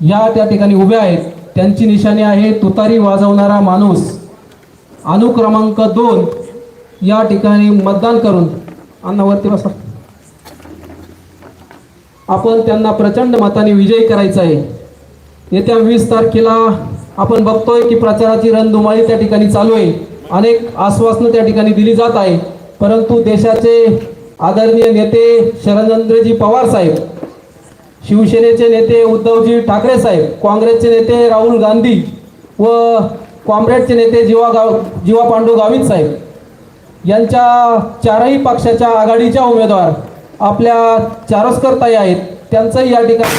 या त्या ठिकाणी उभ्या आहेत. त्यांची निशाणी आहे तुतारी वाजवणारा माणूस. अनुक्रमांक दोन या ठिकाणी मतदान करून. अन्नावरती बसा. आपण त्यांना प्रचंड मताने विजयी करायचा आहे. येत्या वीस तारखेला आपण बघतोय की प्रचाराची रणधुमाळी त्या ठिकाणी चालू आहे. अनेक आश्वासनं त्या ठिकाणी दिली जात आहे. परंतु देशाचे आदरणीय नेते शरदचंद्रजी पवार साहेब शिवसेनेचे नेते उद्धवजी ठाकरे साहेब काँग्रेसचे नेते राहुल गांधी व कॉम्रेडचे नेते जीवा गाव जीवा पांडू गावित साहेब. यांच्या चारही पक्षाच्या आघाडीच्या उमेदवार आपल्या चारस्कर ताई आहेत. त्यांचंही या ठिकाणी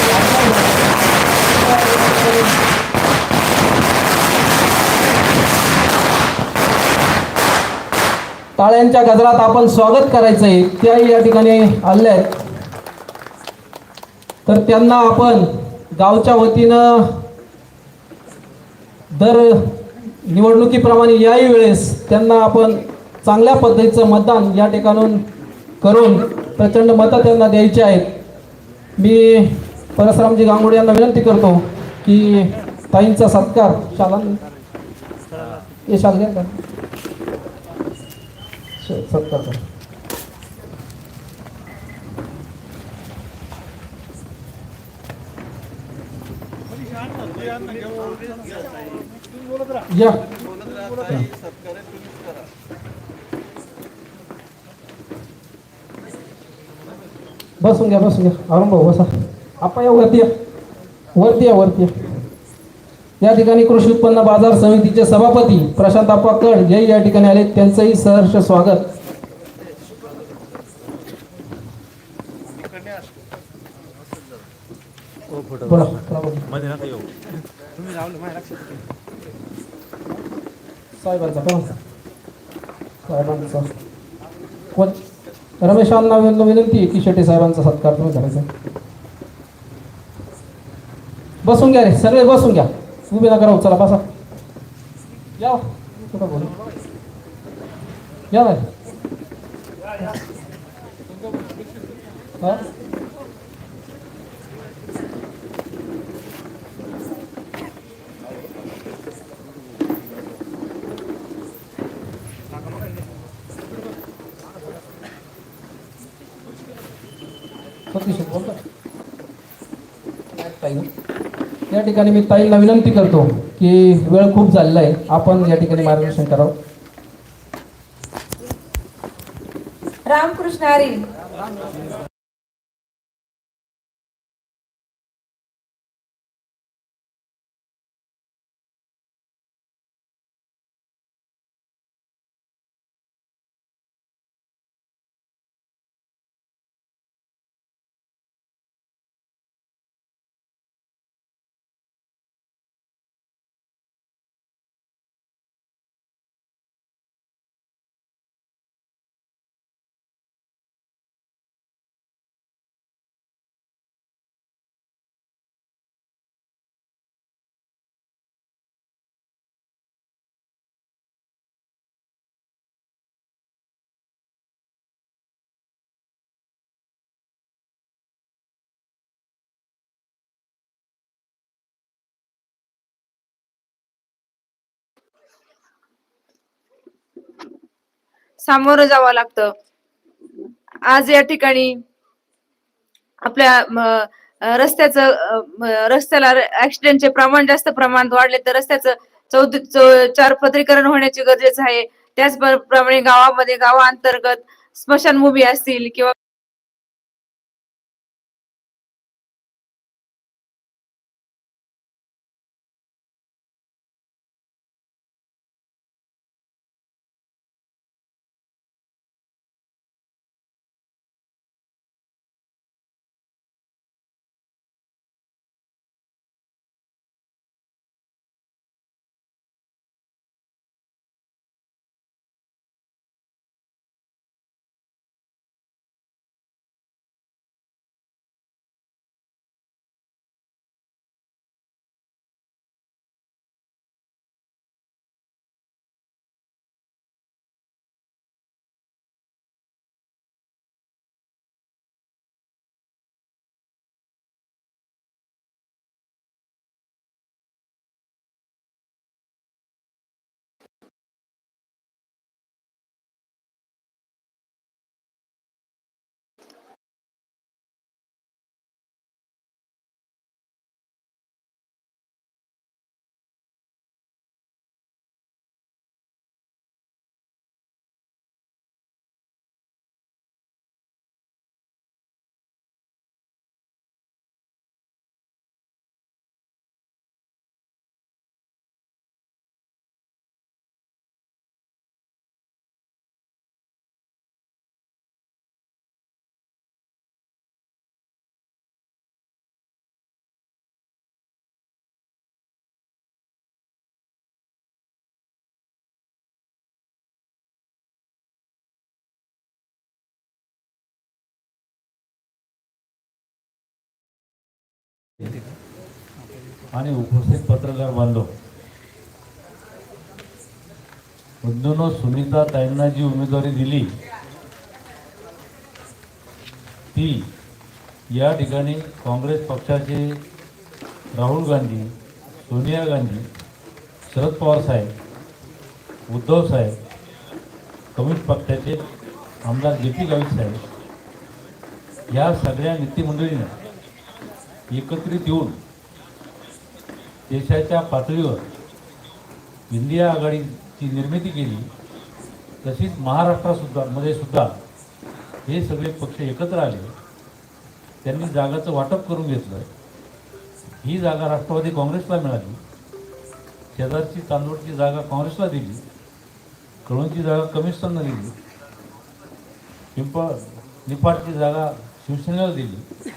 टाळ्यांच्या गजरात आपण स्वागत करायचं आहे त्याही या ठिकाणी आले आहेत. तर त्यांना आपण गावच्या वतीनं दर निवडणुकीप्रमाणे याही वेळेस त्यांना आपण चांगल्या पद्धतीचं मतदान या ठिकाणून करून प्रचंड मतं त्यांना द्यायची आहेत. मी परसरामजी गांगुडे यांना विनंती करतो की ताईंचा सत्कार शाला हे शाल घ्या का सत्कार करा या. बसून घ्या बसून घ्या. अरुण भाऊ बसा. आपण या वरती या. वरती या वरती या. या ठिकाणी कृषी उत्पन्न बाजार समितीचे सभापती प्रशांत आप्पा कड हेही या ठिकाणी आले. त्यांचंही सहर्ष स्वागत. बोला. बोला, साहेबांचा कोण साहेबांचा कोण रमेश अण्णा विनंती की शेट्टी साहेबांचा सत्कार तुम्ही करायचा बसून घ्या रे सगळे बसून घ्या उभे नका राहू चला बसा या कुठं बोलू या नाही हा? सतीश बोलतो ताई या ठिकाणी मी ताईला विनंती करतो की वेळ खूप झालेला आहे आपण या ठिकाणी मार्गदर्शन करावं. रामकृष्ण हरी. सामोरं जावं लागतं. आज या ठिकाणी आपल्या रस्त्याचं रस्त्याला ऍक्सिडेंटचे प्रमाण जास्त प्रमाणात वाढले तर रस्त्याचं चौथ चौ- चार पत्रीकरण होण्याची गरजेचं आहे. त्याचप्रमाणे गावामध्ये गावाअंतर्गत स्मशानभूमी असतील किंवा आणि उपस्थित पत्रकार बांधव. बंधूंनो सुनीता ताईंना जी उमेदवारी दिली ती या ठिकाणी काँग्रेस पक्षाचे राहुल गांधी सोनिया गांधी शरद पवार साहेब उद्धव साहेब कम्युनिस्ट पक्षाचे आमदार जे पी गावित साहेब या सगळ्या नेतेमंडळीनं एकत्रित येऊन देशाच्या पातळीवर इंडिया आघाडीची निर्मिती केली तशीच महाराष्ट्रासुद्धा मध्ये सुद्धा हे सगळे पक्ष एकत्र आले. त्यांनी जागाचं वाटप करून घेतलं. ही जागा राष्ट्रवादी काँग्रेसला मिळाली. शेजारची तांदूळची जागा काँग्रेसला दिली. कळूंची जागा कमिशनला दिली. पिंपळ निपाटची जागा शिवसेनेला दिली.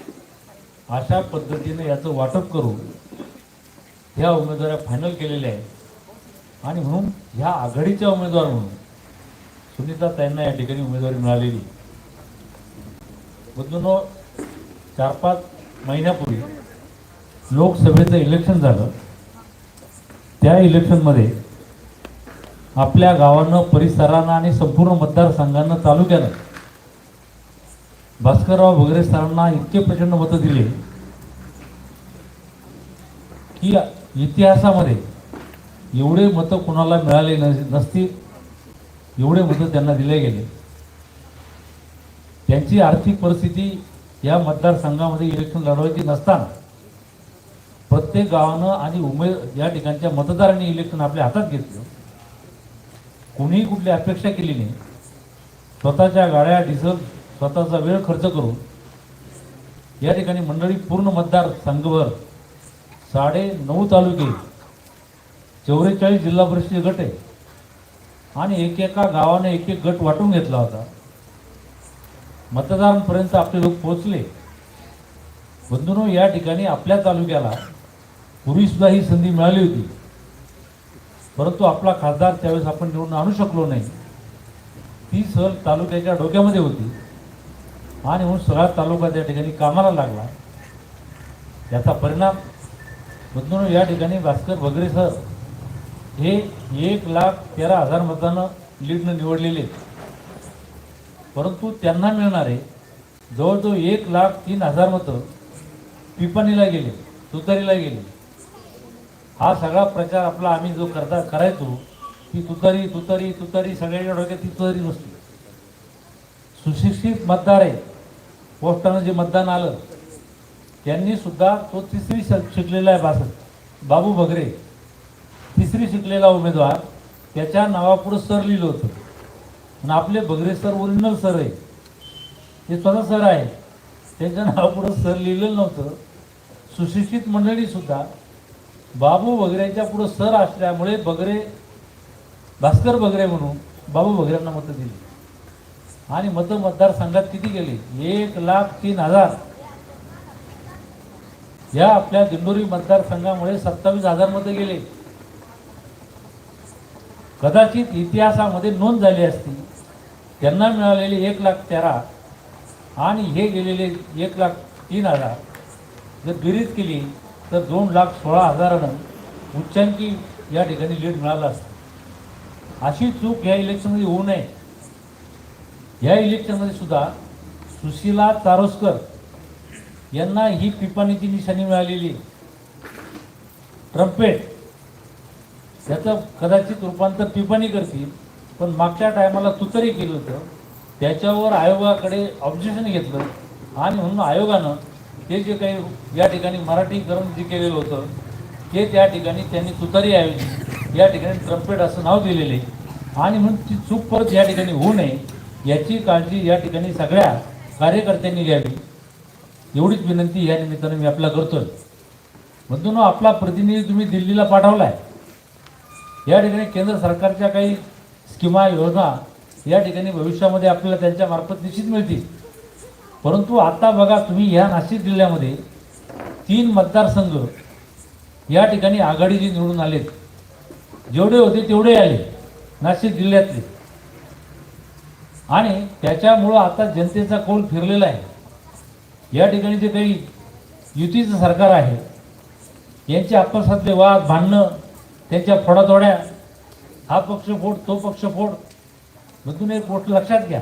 अशा पद्धतीने याचं वाटप करून ह्या उमेदवाऱ्या फायनल केलेल्या आहेत आणि म्हणून ह्या आघाडीच्या उमेदवार म्हणून सुनीता त्यांना या ठिकाणी उमेदवारी मिळालेली बदलून चार पाच महिन्यापूर्वी लोकसभेचं इलेक्शन झालं. त्या इलेक्शनमध्ये आपल्या गावानं परिसरानं आणि संपूर्ण मतदारसंघानं तालुक्यानं भास्करराव भगरे सरांना इतके प्रचंड मतं दिले की इतिहासामध्ये एवढे मतं कुणाला मिळाले नस- नसतील एवढे मतं त्यांना दिले गेले. त्यांची आर्थिक परिस्थिती या मतदारसंघामध्ये इलेक्शन लढवायची नसताना प्रत्येक गावानं आणि उमेद या ठिकाणच्या मतदारांनी इलेक्शन आपल्या हातात घेतलं. कोणीही कुठली अपेक्षा केली नाही. स्वतःच्या गाड्या डिझेल स्वतःचा वेळ खर्च करून या ठिकाणी मंडळी पूर्ण मतदार संघभर साडे नऊ तालुके चौवेचाळीस जिल्हा परिषद गट आहे. आणि एकेका गावाने एक एक गट वाटून घेतला होता. मतदारांपर्यंत आपले लोक पोहोचले. बंधूनो या ठिकाणी आपल्या तालुक्याला पूर्वीसुद्धा ही संधी मिळाली होती. परंतु आपला खासदार त्यावेळेस आपण निवडून आणू शकलो नाही. ती सहल तालुक्याच्या डोक्यामध्ये होती. आणि म्हणून सगळा तालुका त्या ठिकाणी कामाला लागला. याचा परिणाम म्हणून या ठिकाणी भास्कर भगरे सर हे एक लाख तेरा हजार मतानं लीडनं निवडलेले परंतु त्यांना मिळणारे जवळजवळ एक लाख तीन हजार मतं पिपाणीला गेले तुतारीला गेले. हा सगळा प्रचार आपला आम्ही जो करता करायचो ती तुतारी तुतारी तुतारी सगळ्याच्या डोक्यात ती तुतारी नसते. सुशिक्षित मतदार आहे पोस्टानं जे मतदान आलं यांनी सुद्धा तो तिसरी श- शिकलेला आहे बास बाबू भगरे. तिसरी शिकलेला उमेदवार. त्याच्या नावापुढं सर लिहिलं होतं. आणि आपले भगरे सर ओरिजिनल सर आहे. ते स्वतः सर आहे. त्यांच्या नावापुढं सर लिहिलेलं नव्हतं. सुशिक्षित मंडळीसुद्धा बाबू बगरेच्या पुढं सर असल्यामुळे बगरे भास्कर बगरे म्हणून बाबू बगऱ्यांना मतं दिली. आणि मतं मतदारसंघात किती गेली? एक लाख तीन हजार. या आपल्या दिंडोरी मतदारसंघामुळे सत्तावीस हजार मतं गेले. कदाचित इतिहासामध्ये नोंद झाली असती. त्यांना मिळालेले एक लाख तेरा आणि हे गेलेले एक लाख तीन हजार. जर बेरीज केली तर दोन लाख सोळा हजारानं उच्चांकी या ठिकाणी लीड मिळाला असतं. अशी चूक या इलेक्शनमध्ये होऊ नये. या इलेक्शनमध्ये सुद्धा सुशीला चारोस्कर यांना ही पिपाणीची निशाणी मिळालेली. ट्रम्पेट. त्याचं कदाचित रूपांतर पिपाणी करतील पण मागच्या टायमाला तुतरी केलं होतं. त्याच्यावर आयोगाकडे ऑब्जेक्शन घेतलं आणि म्हणून आयोगानं ते जे काही या ठिकाणी मराठीकरण जे केलेलं होतं ते त्या ठिकाणी त्यांनी तुतारी ऐवजी या ठिकाणी ट्रम्पेट असं नाव दिलेले आणि म्हणून ती चूक परत या ठिकाणी होऊ नये याची काळजी या ठिकाणी सगळ्या कार्यकर्त्यांनी घ्यावी. एवढीच विनंती या निमित्तानं मी आपला करतोय. म्हणून आपला प्रतिनिधी तुम्ही दिल्लीला पाठवलाय. या ठिकाणी केंद्र सरकारच्या काही स्किमा योजना या ठिकाणी भविष्यामध्ये आपल्याला त्यांच्या मार्फत निश्चित मिळतील. परंतु आता बघा तुम्ही या नाशिक जिल्ह्यामध्ये तीन मतदारसंघ या ठिकाणी आघाडीचे निवडून आलेत. जेवढे होते तेवढे आले नाशिक जिल्ह्यातले. आणि त्याच्यामुळं आता जनतेचा कौल फिरलेला आहे. या ठिकाणी जे काही युतीचं सरकार आहे यांचे आपसातले वाद भांडणं त्यांच्या फोडातोड्या हा पक्ष फोड तो पक्ष फोड मधून एक गोष्ट लक्षात घ्या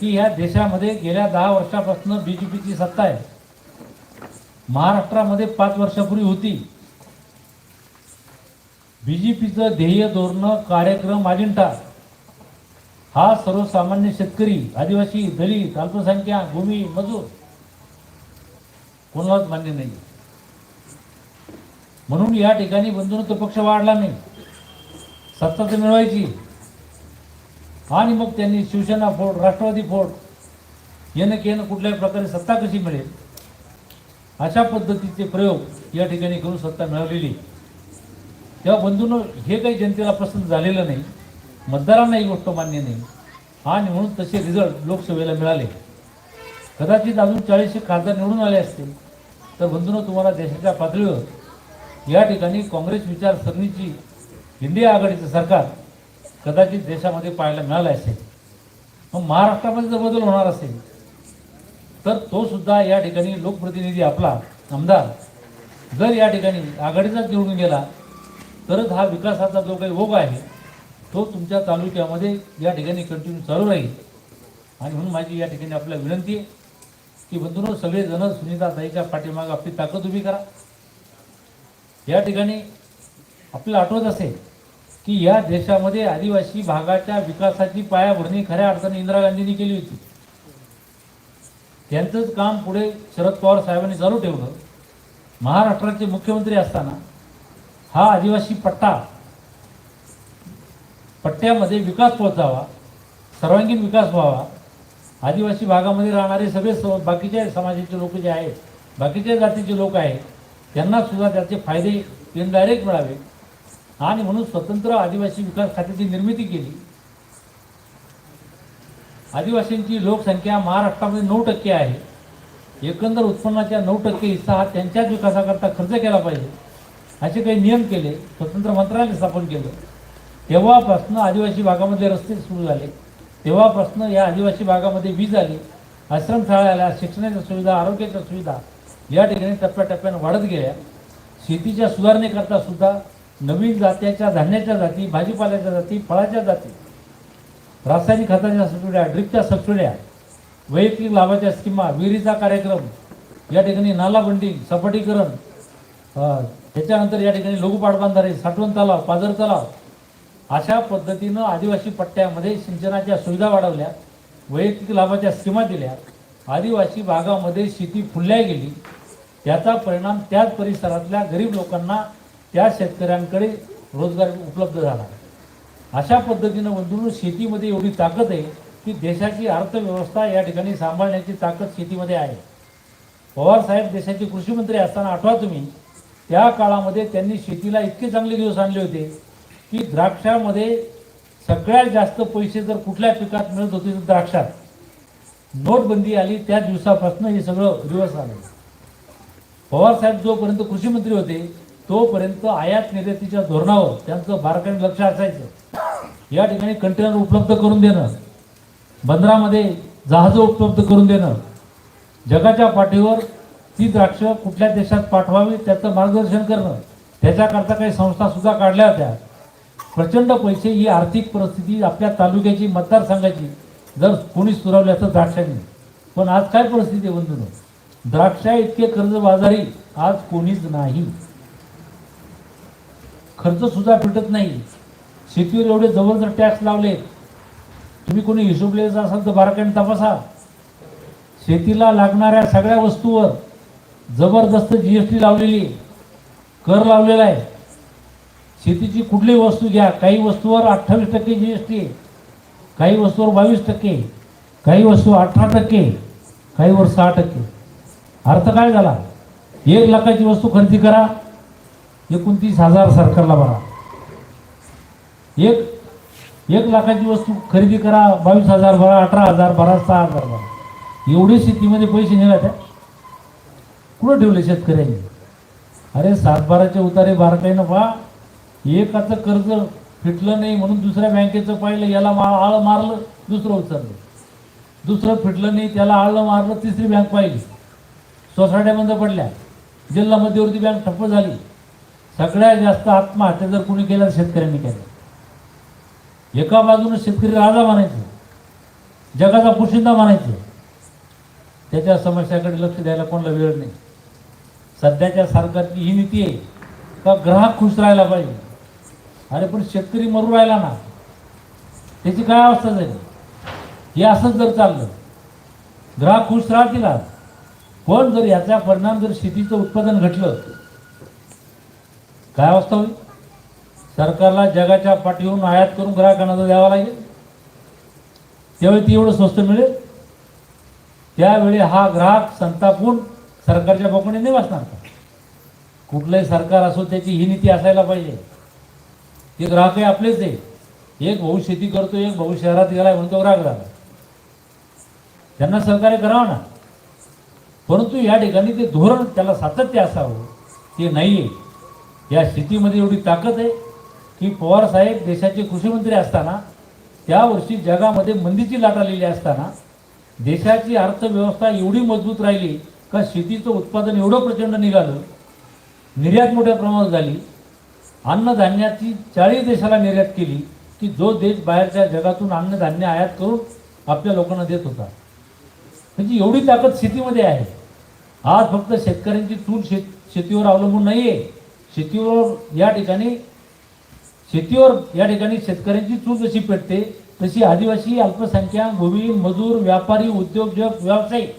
की ह्या देशामध्ये गेल्या दहा वर्षापासून बी जे पीची सत्ता आहे. महाराष्ट्रामध्ये पाच वर्षापूर्वी होती. बी जे पीचं ध्येय धोरणं कार्यक्रम अजिंठा हा सर्वसामान्य शेतकरी आदिवासी दलित अल्पसंख्याक भूमी मजूर कोणालाच मान्य नाही म्हणून या ठिकाणी बंधुत्व पक्ष वाढला नाही. सत्ता तर मिळवायची. आणि मग त्यांनी शिवसेना फोड राष्ट्रवादी फोड येणं केनं कुठल्याही प्रकारे सत्ता कशी मिळेल? अशा पद्धतीचे प्रयोग या ठिकाणी करून सत्ता मिळवलेली तेव्हा बंधून हे काही जनतेला पसंत झालेलं नाही. मतदारांना ही गोष्ट मान्य नाही. आणि म्हणून तसे रिझल्ट लोकसभेला मिळाले. कदाचित अजून चाळीसशे खासदार निवडून आले असतील तर बंधून तुम्हाला देशाच्या पातळीवर या ठिकाणी काँग्रेस विचारसरणीची इंडिया आघाडीचं सरकार कदाचित देशामध्ये पाहायला मिळालं असेल मग महाराष्ट्रामध्ये जर बदल होणार असेल तर तो सुद्धा या ठिकाणी लोकप्रतिनिधी आपला आमदार जर या ठिकाणी आघाडीचाच निवडून गेला तरच हा विकासाचा जो काही ओघ आहे तो तुमच्या तालुक्यामध्ये या ठिकाणी कंटिन्यू चालू राहील. आणि म्हणून माझी या ठिकाणी आपल्याला विनंती आहे की बंधून सगळेजण सुनीताताईच्या पाठीमाग आपली ताकद उभी करा. या ठिकाणी आपल्याला आठवत असेल की या देशामध्ये आदिवासी भागाच्या विकासाची पायाभरणी खऱ्या अर्थाने इंदिरा गांधींनी केली होती. त्यांचंच काम पुढे शरद पवार साहेबांनी चालू ठेवलं. महाराष्ट्राचे मुख्यमंत्री असताना हा आदिवासी पट्टा पट्ट्यामध्ये विकास पोहोचावा सर्वांगीण विकास व्हावा आदिवासी भागामध्ये राहणारे सगळे स बाकीच्या समाजाचे लोक जे आहेत बाकीच्या जातीचे लोक आहेत त्यांना सुद्धा त्याचे फायदे इनडायरेक्ट मिळावे. आणि म्हणून स्वतंत्र आदिवासी विकास खात्याची निर्मिती केली. आदिवासींची लोकसंख्या महाराष्ट्रामध्ये नऊ टक्के आहे. एकंदर उत्पन्नाच्या नऊ टक्के हिस्सा हा त्यांच्याच विकासाकरता खर्च केला पाहिजे. असे काही नियम केले स्वतंत्र मंत्रालय स्थापन केलं. तेव्हापासून आदिवासी भागामध्ये रस्ते सुरू झाले. तेव्हापासून या आदिवासी भागामध्ये वीज आली. आश्रमशाळा आल्या शिक्षणाच्या सुविधा आरोग्याच्या सुविधा या ठिकाणी टप्प्याटप्प्यानं वाढत गेल्या. शेतीच्या सुधारणेकरता सुद्धा नवीन जात्याच्या धान्याच्या जाती भाजीपाल्याच्या जाती फळाच्या जाती रासायनिक खताच्या सबसिड्या ड्रिपच्या सबसिड्या वैयक्तिक लाभाच्या स्कीमा विहिरीचा कार्यक्रम या ठिकाणी नालाबंडी सपाटीकरण त्याच्यानंतर या ठिकाणी लघुपाटबांधारे साठवण तलाव पाझर तलाव अशा पद्धतीनं आदिवासी पट्ट्यामध्ये सिंचनाच्या सुविधा वाढवल्या वैयक्तिक लाभाच्या सीमा दिल्या आदिवासी भागामध्ये शेती फुलल्या गेली. त्याचा परिणाम त्याच परिसरातल्या गरीब लोकांना त्या शेतकऱ्यांकडे रोजगार उपलब्ध झाला. अशा पद्धतीनं गुंतवणूक शेतीमध्ये एवढी ताकद आहे की देशाची अर्थव्यवस्था या ठिकाणी सांभाळण्याची ताकद शेतीमध्ये आहे. पवारसाहेब देशाचे कृषीमंत्री असताना आठवा तुम्ही त्या काळामध्ये त्यांनी शेतीला इतके चांगले दिवस आणले होते. की द्राक्षामध्ये सगळ्यात जास्त पैसे जर कुठल्या पिकात मिळत होते तर द्राक्षात. नोटबंदी आली त्या दिवसापासून हे सगळं रिव्हर्स आलं पवारसाहेब जोपर्यंत कृषी मंत्री होते तोपर्यंत आयात निर्यातीच्या धोरणावर त्यांचं बारकाईने लक्ष असायचं. या ठिकाणी कंटेनर उपलब्ध करून देणं बंदरामध्ये जहाजं उपलब्ध करून देणं जगाच्या पाठीवर ती द्राक्ष कुठल्या देशात पाठवावी त्याचं मार्गदर्शन करणं त्याच्याकरता काही संस्था सुद्धा काढल्या होत्या. प्रचंड पैसे ही आर्थिक परिस्थिती आपल्या तालुक्याची मतदारसंघाची जर कोणी सुरवली असतं द्राक्षांनी. पण आज काय परिस्थिती आहे बंधून? द्राक्षा इतके कर्जबाजारी आज कोणीच नाही. खर्च सुद्धा फिटत नाही. शेतीवर एवढे जबरदस्त टॅक्स लावले तुम्ही कोणी हिशोबलेचा असाल तर बारकाईने तपासा. शेतीला लागणाऱ्या सगळ्या वस्तूवर जबरदस्त जी एस टी लावलेली आहे. कर लावलेला आहे. शेतीची कुठलीही वस्तू घ्या काही वस्तूवर अठ्ठावीस टक्के जी एस टी काही वस्तूवर बावीस टक्के काही वस्तू अठरा टक्के काही वर सहा टक्के. अर्थ काय झाला? एक लाखाची वस्तू खरेदी करा एकोणतीस हजार सरकारला भरा. एक एक लाखाची वस्तू खरेदी करा बावीस हजार भरा अठरा हजार भरा सहा हजार भरा. एवढे शेतीमध्ये पैसे निघाले त्या कुठं ठेवले शेतकऱ्यांनी? अरे सातबाराचे उतारे बारकाईनं पहा एकाचं कर्ज फिटलं नाही म्हणून दुसऱ्या बँकेचं पाहिलं याला मा आळ मारलं दुसरं उचललं. दुसरं फिटलं नाही त्याला आळलं मारलं तिसरी बँक पाहिली. सोसायट्या बंद पडल्या. जिल्हा मध्यवर्ती बँक ठप्प झाली. सगळ्यात जास्त आत्महत्या जर कुणी केल्या तर शेतकऱ्यांनी केल्या एका बाजूने शेतकरी राजा म्हणायचं जगाचा पुशिंदा म्हणायचं. त्याच्या समस्याकडे लक्ष द्यायला कोणाला वेळ नाही. सध्याच्या सरकारची ही नीती आहे का ग्राहक खुश राहायला पाहिजे. अरे पण शेतकरी मरू राहिला ना. त्याची काय अवस्था झाली? हे असंच जर चाललं ग्राहक खुश राहतील आज. पण जर याचा परिणाम जर शेतीचं उत्पादन घटलं काय अवस्था होईल? सरकारला जगाच्या पाठीवरून आयात करून ग्राहकांना जर द्यावा लागेल त्यावेळी ती एवढं स्वस्त मिळेल? त्यावेळी हा ग्राहक संतापून सरकारच्या बोकणे नाही वाचणार का? कुठलंही सरकार असो त्याची ही नीती असायला पाहिजे. ते ग्राहकही आपलेच नाही एक भाऊ शेती करतो एक भाऊ शहरात गेलाय म्हणतो ग्राहक झाला त्यांना सहकार्य करावं ना. परंतु या ठिकाणी ते धोरण त्याला सातत्य असावं. ते नाही आहे या शेतीमध्ये एवढी ताकद आहे की पवार साहेब देशाचे कृषीमंत्री असताना त्या वर्षी जगामध्ये मंदीची लाट आलेली असताना देशाची अर्थव्यवस्था एवढी मजबूत राहिली का शेतीचं उत्पादन एवढं प्रचंड निघालं निर्यात मोठ्या प्रमाणात झाली अन्नधान्याची चाळीस देशाला निर्यात केली की जो देश बाहेरच्या जगातून अन्नधान्य आयात करून आपल्या लोकांना देत होता. म्हणजे एवढी ताकद शेतीमध्ये आहे. आज फक्त शेतकऱ्यांची चूल शेत शेतीवर अवलंबून नाही आहे शेतीवर या ठिकाणी शेतीवर या ठिकाणी शेतकऱ्यांची चूल जशी पेटते तशी आदिवासी अल्पसंख्याक भूमी मजूर व्यापारी उद्योजक व्यावसायिक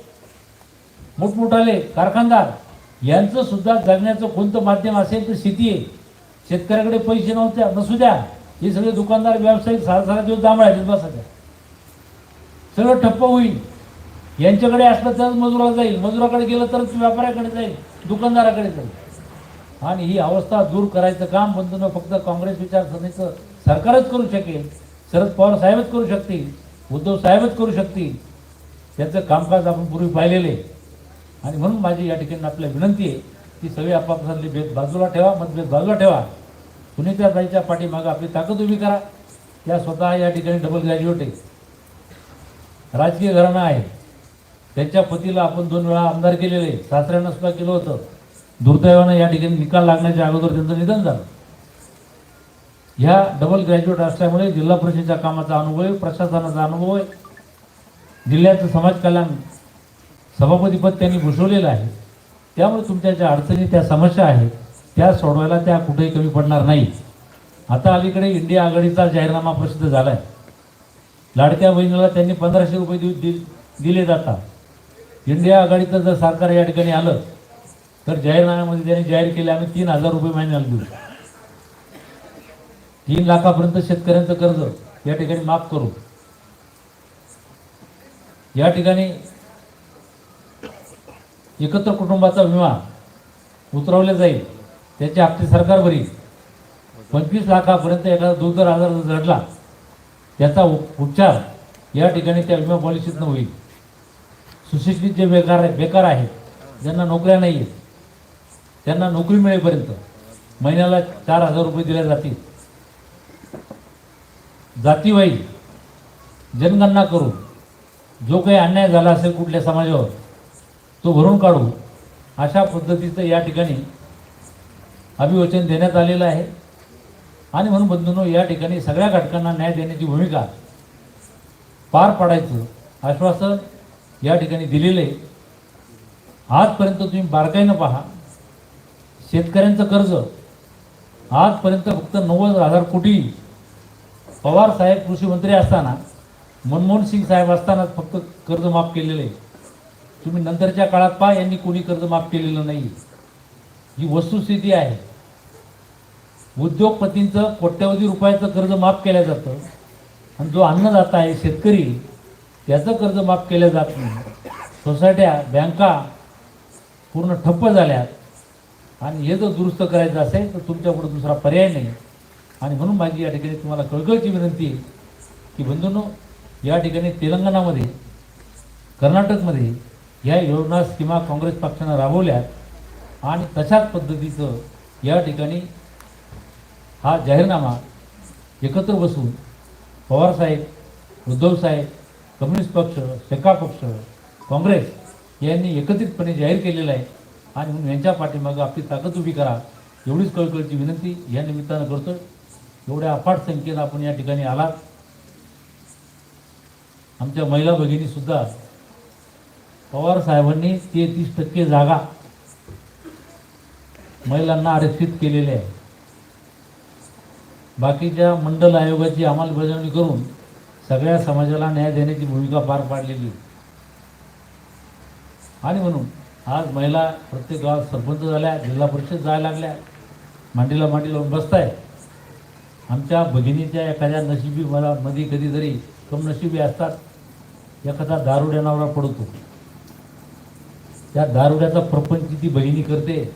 मोठमोठाले कारखानदार यांचं सुद्धा जगण्याचं कोणतं माध्यम असेल तर शेती आहे. शेतकऱ्याकडे पैसे नव्हत्या नसू द्या. हे सगळे दुकानदार व्यावसायिक सारा सारा दिवस दांबळायचे बसायच्या सगळं ठप्प होईल. यांच्याकडे असलं तरच मजुराला जाईल. मजुराकडे गेलं तरच व्यापाऱ्याकडे जाईल दुकानदाराकडे जाईल. आणि ही अवस्था दूर करायचं काम बंधून फक्त काँग्रेस विचारसरणीचं सरकारच करू शकेल. शरद पवार साहेबच करू शकतील उद्धव साहेबच करू शकतील. त्याचं कामकाज आपण पूर्वी पाहिलेलं आहे. आणि म्हणून माझी या ठिकाणी आपल्या विनंती आहे ती सगळी आपापसातली भेद बाजूला ठेवा मतभेद बाजूला ठेवा. सुनीता ताईच्या पाठीमागं आपली ताकद उभी करा. त्या स्वतः या ठिकाणी डबल ग्रॅज्युएट आहे. राजकीय घराणं आहे. त्यांच्या पतीला आपण दोन वेळा आमदार केलेले सासऱ्यानं सुद्धा केलं होतं. दुर्दैवानं या ठिकाणी निकाल लागण्याच्या अगोदर त्यांचं निधन झालं. ह्या डबल ग्रॅज्युएट असल्यामुळे जिल्हा परिषदेच्या कामाचा अनुभव आहे प्रशासनाचा अनुभव आहे. जिल्ह्याचं समाज कल्याण सभापतीपद त्यांनी भूषवलेलं आहे. त्यामुळे तुमच्या ज्या अडचणी त्या समस्या आहेत त्या सोडवायला त्या कुठेही कमी पडणार नाही. आता अलीकडे इंडिया आघाडीचा जाहीरनामा प्रसिद्ध झाला आहे लाडक्या बहिणीला त्यांनी पंधराशे रुपये दि- दि- दिले जातात. इंडिया आघाडीचं जर सरकार या ठिकाणी आलं तर जाहीरनाम्यामध्ये त्यांनी जाहीर केले आम्ही तीन हजार रुपये महिन्याला देऊ. तीन लाखापर्यंत शेतकऱ्यांचं कर्ज या ठिकाणी माफ करू. या ठिकाणी एकत्र कुटुंबाचा विमा उतरवला जाईल. त्याचे आपली सरकार भरील पंचवीस लाखापर्यंत एखादा दुर्धर आजार जर घडला त्याचा उप- उपचार या ठिकाणी त्या विमा पॉलिसीतनं होईल. सुशिक्षित जे बेकार आहे बेकार आहेत ज्यांना नोकऱ्या नाही आहेत त्यांना नोकरी मिळेपर्यंत महिन्याला चार हजार रुपये दिले जातील. जातीवाई जनगणना करू जो काही अन्याय झाला असेल कुठल्या समाजावर तो भरून काढू अशा पद्धतीचं या ठिकाणी अभिवचन देण्यात आलेलं आहे. आणि म्हणून बंधूंनो या ठिकाणी सगळ्या घटकांना न्याय देण्याची भूमिका पार पाडायचं आश्वासन या ठिकाणी दिलेलं आहे आजपर्यंत तुम्ही बारकाईनं पहा. शेतकऱ्यांचं कर्ज आजपर्यंत फक्त नव्वद हजार कोटी पवार साहेब कृषी मंत्री असताना मनमोहन सिंग साहेब असतानाच फक्त कर्ज माफ केलेलं आहे तुम्ही नंतरच्या काळात पहा यांनी कोणी कर्ज माफ केलेलं नाही ही वस्तुस्थिती आहे. उद्योगपतींचं कोट्यवधी रुपयाचं कर्ज माफ केलं जातं. आणि जो अन्नदाता आहे शेतकरी त्याचं कर्ज माफ केलं जात नाही. सोसायट्या बँका पूर्ण ठप्प झाल्यात. आणि हे जर दुरुस्त करायचं असेल तर तुमच्याकडे दुसरा पर्याय नाही. आणि म्हणून माझी या ठिकाणी तुम्हाला कळकळची विनंती आहे की बंधूंनो या ठिकाणी तेलंगणामध्ये कर्नाटकमध्ये या योजना स्कीमा काँग्रेस पक्षानं राबवल्या आणि तशाच पद्धतीचं या ठिकाणी हा जाहीरनामा एकत्र बसून पवारसाहेब उद्धवसाहेब कम्युनिस्ट पक्ष शेका पक्ष काँग्रेस यांनी एकत्रितपणे जाहीर केलेला आहे. आणि म्हणून यांच्या पाठीमागं आपली ताकद उभी करा. एवढीच कळकळची विनंती या निमित्तानं करतो एवढ्या अफाट संख्येनं आपण या ठिकाणी आलात. आमच्या महिला भगिनीसुद्धा पवार साहेबांनी तेहतीस टक्के जागा महिलांना आरक्षित केलेल्या आहे. बाकीच्या मंडल आयोगाची अंमलबजावणी करून सगळ्या समाजाला न्याय देण्याची भूमिका पार पाडलेली. आहे. आणि म्हणून आज महिला प्रत्येक गावात सरपंच झाल्या जिल्हा परिषद जायला लागल्या मांडीला मांडी लावून बसताय. आमच्या भगिनीच्या एखाद्या नशिबी मला मध्ये कधीतरी कमनशिबी असतात. एखादा दारुड्या नवरा पडतो. त्या दारुड्याचा प्रपंच ती बहिणी करते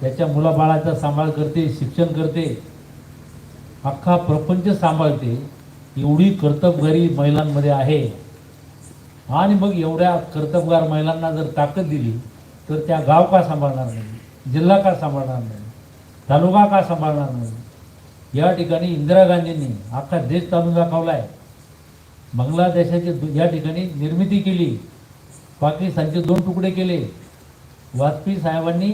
त्याच्या मुलाबाळाचा सांभाळ करते शिक्षण करते अख्खा प्रपंच सांभाळते एवढी कर्तबगारी महिलांमध्ये आहे. आणि मग एवढ्या कर्तबगार महिलांना जर ताकद दिली तर त्या गाव का सांभाळणार नाही जिल्हा का सांभाळणार नाही तालुका का सांभाळणार नाही? या ठिकाणी इंदिरा गांधींनी अख्खा देश चालून दाखवला आहे बांगलादेशाची दु- या ठिकाणी निर्मिती केली. पाकिस्तानचे दोन तुकडे केले. वाजपेयी साहेबांनी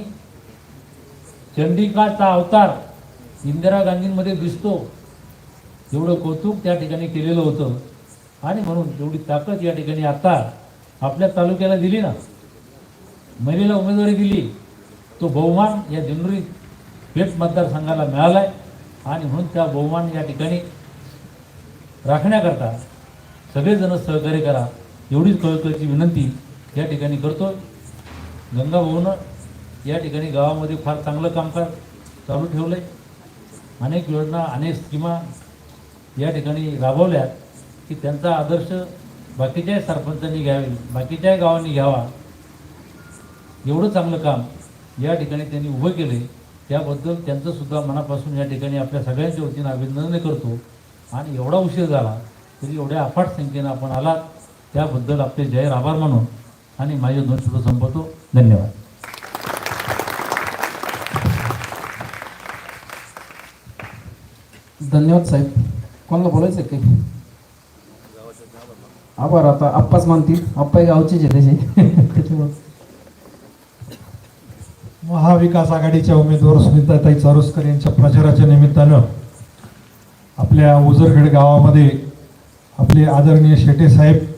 चंडिकाचा अवतार इंदिरा गांधींमध्ये दिसतो. एवढं कौतुक त्या ठिकाणी केलेलं होतं. आणि म्हणून एवढी ताकद या ठिकाणी आता आपल्या तालुक्याला दिली ना. महिलेला उमेदवारी दिली. तो बहुमान या दिंडोरी पेठ मतदारसंघाला मिळाला आहे आणि म्हणून त्या बहुमान या ठिकाणी राखण्याकरता सगळेजण सहकार्य करा. एवढीच कळकळीची विनंती या ठिकाणी करतो गंगा भाऊनं या ठिकाणी गावामध्ये फार चांगलं कामकाज चालू ठेवलं आहे अनेक योजना अनेक स्कीमा या ठिकाणी राबवल्या की त्यांचा आदर्श बाकीच्याही सरपंचांनी घ्यावे बाकीच्याही गावांनी घ्यावा. एवढं चांगलं काम या ठिकाणी त्यांनी उभं केलं आहे त्याबद्दल त्यांचंसुद्धा मनापासून या ठिकाणी आपल्या सगळ्यांच्या वतीनं अभिनंदन करतो. आणि एवढा उशीर झाला तरी एवढ्या अफाट संख्येनं आपण आलात त्याबद्दल आपले जय आभार मानून आणि माझे दोन शब्द संपवतो. धन्यवाद. धन्यवाद साहेब. कोणाला बोलायचं आहे काही? आभार आता आप्पाच मानतील. आप्पा गावचेच आहे त्याचे महाविकास आघाडीच्या उमेदवार सुनीताताई चारुस्कर यांच्या प्रचाराच्या निमित्तानं आपल्या उजरखेड गावामध्ये आपले आदरणीय शेटे साहेब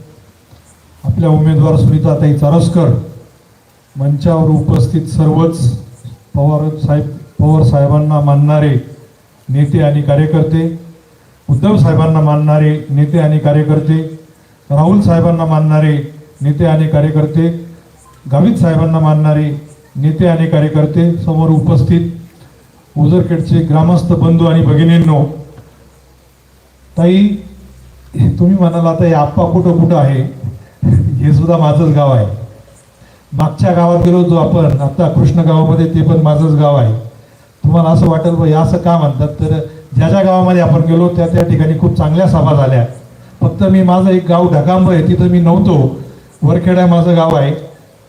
आपल्या उमेदवार सुनीताताई चारोस्कर मंचावर उपस्थित सर्वच पवार साहेब पवार साहेबांना मानणारे नेते आणि कार्यकर्ते उद्धव साहेबांना मानणारे नेते आणि कार्यकर्ते राहुल साहेबांना मानणारे नेते आणि कार्यकर्ते गावित साहेबांना मानणारे नेते आणि कार्यकर्ते समोर उपस्थित उजरखेडचे ग्रामस्थ बंधू आणि भगिनींनो ताई हे तुम्ही म्हणाला आता हे आप्पा कुठं कुठं आहे? हे सुद्धा माझंच गाव आहे. मागच्या गावात गेलो होतो आपण आता कृष्ण गावामध्ये ते पण माझंच गाव आहे. तुम्हाला असं वाटेल बा असं का म्हणतात? तर ज्या ज्या गावामध्ये आपण गेलो त्या त्या ठिकाणी खूप चांगल्या सभा झाल्या. फक्त मी माझं एक गाव ढगांब आहे तिथं मी नव्हतो. वरखेडा माझं गाव आहे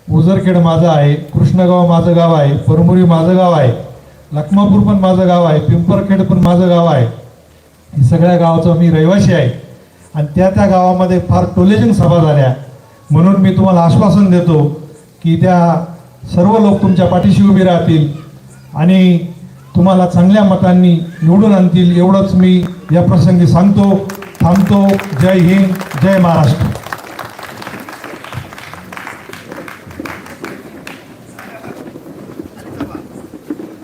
उजरखेड माझं आहे कृष्णगाव माझं गाव आहे परमुरी माझं गाव आहे लखमापूर पण माझं गाव आहे पिंपरखेड पण माझं गाव आहे. हे सगळ्या गावाचा मी रहिवासी आहे. आणि त्या त्या गावामध्ये फार टोलेजन सभा झाल्या. म्हणून मी तुम्हाला आश्वासन देतो की त्या सर्व लोक तुमच्या पाठीशी उभी राहतील आणि तुम्हाला चांगल्या मतांनी निवडून आणतील. एवढंच मी या प्रसंगी सांगतो थांबतो. जय हिंद जय महाराष्ट्र.